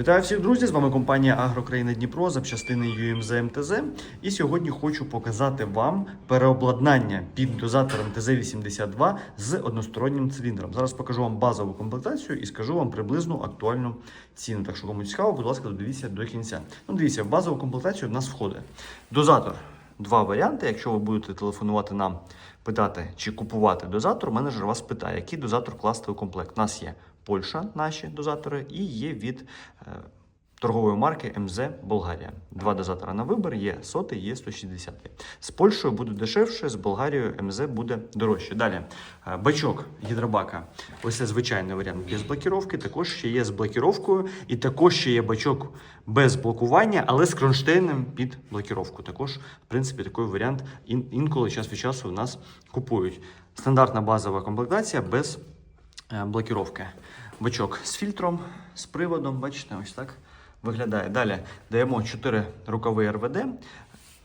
Вітаю всіх друзі! З вами компанія Агрокраїна Дніпро, запчастини UMZ МТЗ. І сьогодні хочу показати вам переобладнання під дозатор МТЗ-82 з одностороннім циліндром. Зараз покажу вам базову комплектацію і скажу вам приблизну актуальну ціну. Так що кому цікаво, будь ласка, додивіться до кінця. Ну, дивіться, в базову комплектацію в нас входить дозатор. Два варіанти. Якщо ви будете телефонувати нам, питати чи купувати дозатор, менеджер вас питає, який дозатор класти у комплект. У нас є Польща, наші дозатори, і є від е, торгової марки МЗ Болгарія. Два дозатора на вибір, є сотий, є 160. З Польщею буде дешевше, з Болгарією МЗ буде дорожче. Далі е, бачок гідробака. Ось це звичайний варіант без блокіровки. Також ще є з блокіровкою, і також ще є бачок без блокування, але з кронштейном під блокіровку. Також, в принципі, такий варіант інколи час від часу у нас купують. Стандартна базова комплектація без блокіровки. Бачок з фільтром, з приводом, бачите, ось так виглядає. Далі даємо 4 рукави РВД.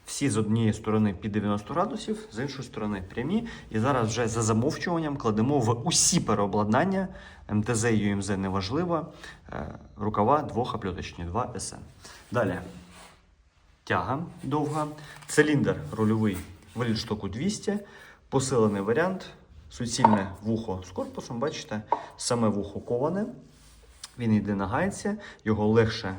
Всі з однієї сторони під 90 градусів, з іншої сторони прямі. І зараз вже за замовчуванням кладемо в усі переобладнання МТЗ і ЮМЗ неважливо. е, Рукава двохопльоточні, 2 СН. Далі тяга довга, циліндр рульовий валідштоку 200, посилений варіант, суцільне вухо з корпусом, бачите, саме вухо коване. Він йде на гайці, його легше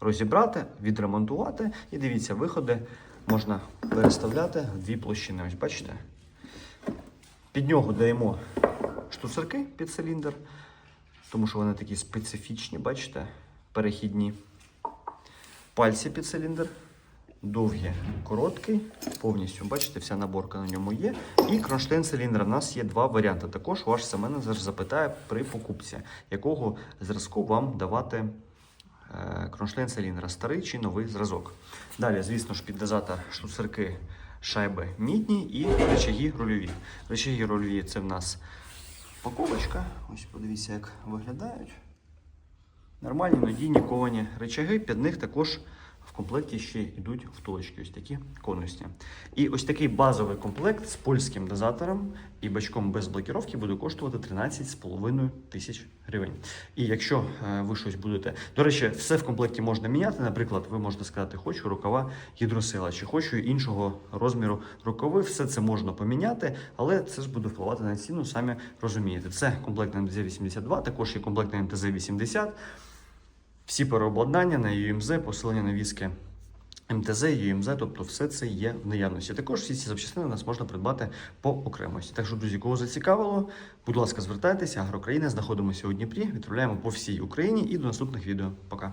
розібрати, відремонтувати. І дивіться, виходи можна переставляти в дві площини. Ось бачите. Під нього даємо штуцерки під циліндр, тому що вони такі специфічні, бачите, перехідні. Пальці під циліндр. Довгі, короткий, повністю, бачите, вся наборка на ньому є. І кронштейн циліндра. У нас є два варіанти. Також ваш семенеджер запитає при покупці, якого зразку вам давати е, кронштейн циліндра, старий чи новий зразок. Далі, звісно ж, під дозатор штуцерки шайби мідні і речаги рульові. Речаги рульові це в нас паковочка. Ось подивіться, як виглядають. Нормальні, надійні ковані речаги, під них також комплекті ще йдуть втулочки, ось такі конусні. І ось такий базовий комплект з польським дозатором і бачком без блокіровки буде коштувати 13,5 тисяч гривень. І якщо е, ви щось будете. До речі, все в комплекті можна міняти. Наприклад, ви можете сказати, хочу рукава гідросила, чи хочу іншого розміру рукави. Все це можна поміняти, але це ж буде впливати на ціну, самі розумієте. Це комплект на МТЗ-82, також є комплект на МТЗ-80. Всі переобладнання на UMZ, посилення на візки МТЗ, UMZ, тобто все це є в наявності. Також всі ці запчастини нас можна придбати по окремості. Так що, друзі, кого зацікавило, будь ласка, звертайтеся. Агрокраїна знаходимося у Дніпрі, відправляємо по всій Україні і до наступних відео. Пока.